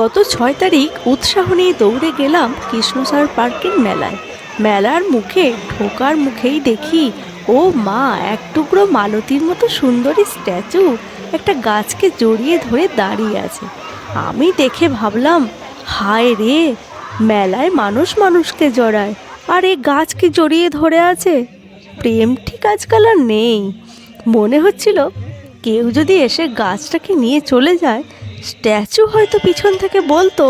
গত ছয় তারিখ উৎসাহ নিয়ে দৌড়ে গেলাম কৃষ্ণসার পার্কের মেলায়। মেলার মুখে, ঢোকার মুখেই দেখি, ও মা, এক টুকরো মালতীর মতো সুন্দরী স্ট্যাচু একটা গাছকে জড়িয়ে ধরে দাঁড়িয়ে আছে। আমি দেখে ভাবলাম, হায় রে, মেলায় মানুষ মানুষকে জড়ায়, আর এ গাছকে জড়িয়ে ধরে আছে। প্রেম ঠিক আজকাল আর নেই। মনে হচ্ছিল, কেউ যদি এসে গাছটাকে নিয়ে চলে যায় স্ট্যাচু হয়তো পিছন থেকে বলতো,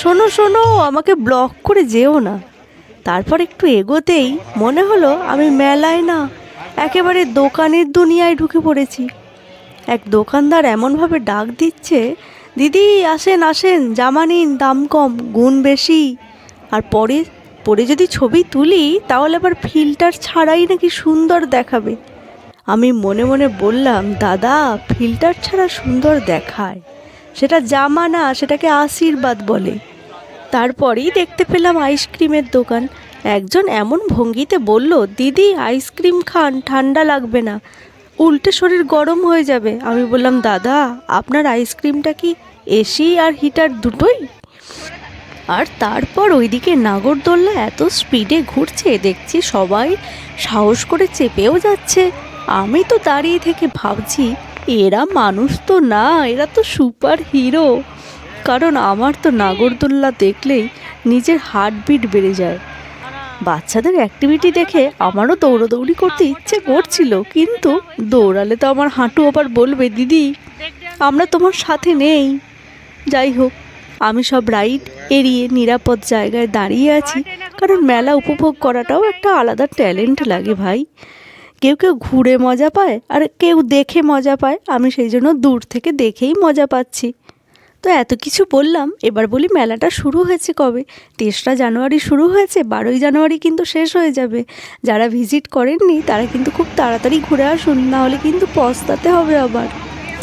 শোনো শোনো, আমাকে ব্লক করে যেও না। তারপর একটু এগোতেই মনে হলো আমি মেলায় না, একেবারে দোকানের দুনিয়ায় ঢুকে পড়েছি। এক দোকানদার এমনভাবে ডাক দিচ্ছে, দিদি, আসেন আসেন, জামা নিন, দাম কম, গুণ বেশি। আর পরে পরে যদি ছবি তুলি, তাহলে আবার ফিল্টার ছাড়াই নাকি সুন্দর দেখাবে। আমি মনে মনে বললাম, দাদা, ফিল্টার ছাড়া সুন্দর দেখায়। সেটা জামা না সেটাকে আশীর্বাদ বলে। তারপরেই দেখতে পেলাম আইসক্রিমের দোকান। একজন এমন ভঙ্গিতে বলল, দিদি আইসক্রিম খান, ঠান্ডা লাগবে না। উল্টে শরীর গরম হয়ে যাবে। আমি বললাম, দাদা, আপনার আইসক্রিমটা কি এসি আর হিটার দুটোই? আর তারপর ওইদিকে নাগরদোল্লা এত স্পিডে ঘুরছে, দেখছি সবাই সাহস করে চেপেও যাচ্ছে। আমি তো দাঁড়িয়ে থেকে ভাবছি এরা মানুষ তো না, এরা তো সুপার হিরো কারণ আমার তো নাগরদোল্লা দেখলেই নিজের হার্টবিট বেড়ে যায়। বাচ্চাদের অ্যাক্টিভিটি দেখে আমারও দৌড়োদৌড়ি করতে ইচ্ছে করছিল, কিন্তু দৌড়ালে তো আমার হাঁটু আবার বলবে, দিদি, আমরা তোমার সাথে নেই। যাই হোক, আমি সব রাইড এড়িয়ে নিরাপদ জায়গায় দাঁড়িয়ে আছি, কারণ মেলা উপভোগ করাটাও একটা আলাদা ট্যালেন্ট লাগে ভাই। কেউ কেউ ঘুরে মজা পায় আর কেউ দেখে মজা পায়। আমি সেই জন্য দূর থেকে দেখেই মজা পাচ্ছি। তো এত কিছু বললাম, এবার বলি মেলাটা শুরু হয়েছে কবে? তেসরা জানুয়ারি শুরু হয়েছে, বারোই জানুয়ারি কিন্তু শেষ হয়ে যাবে। যারা ভিজিট করেননি, তারা কিন্তু খুব তাড়াতাড়ি ঘুরে আসুন নাহলে কিন্তু পস্তাতে হবে আবার।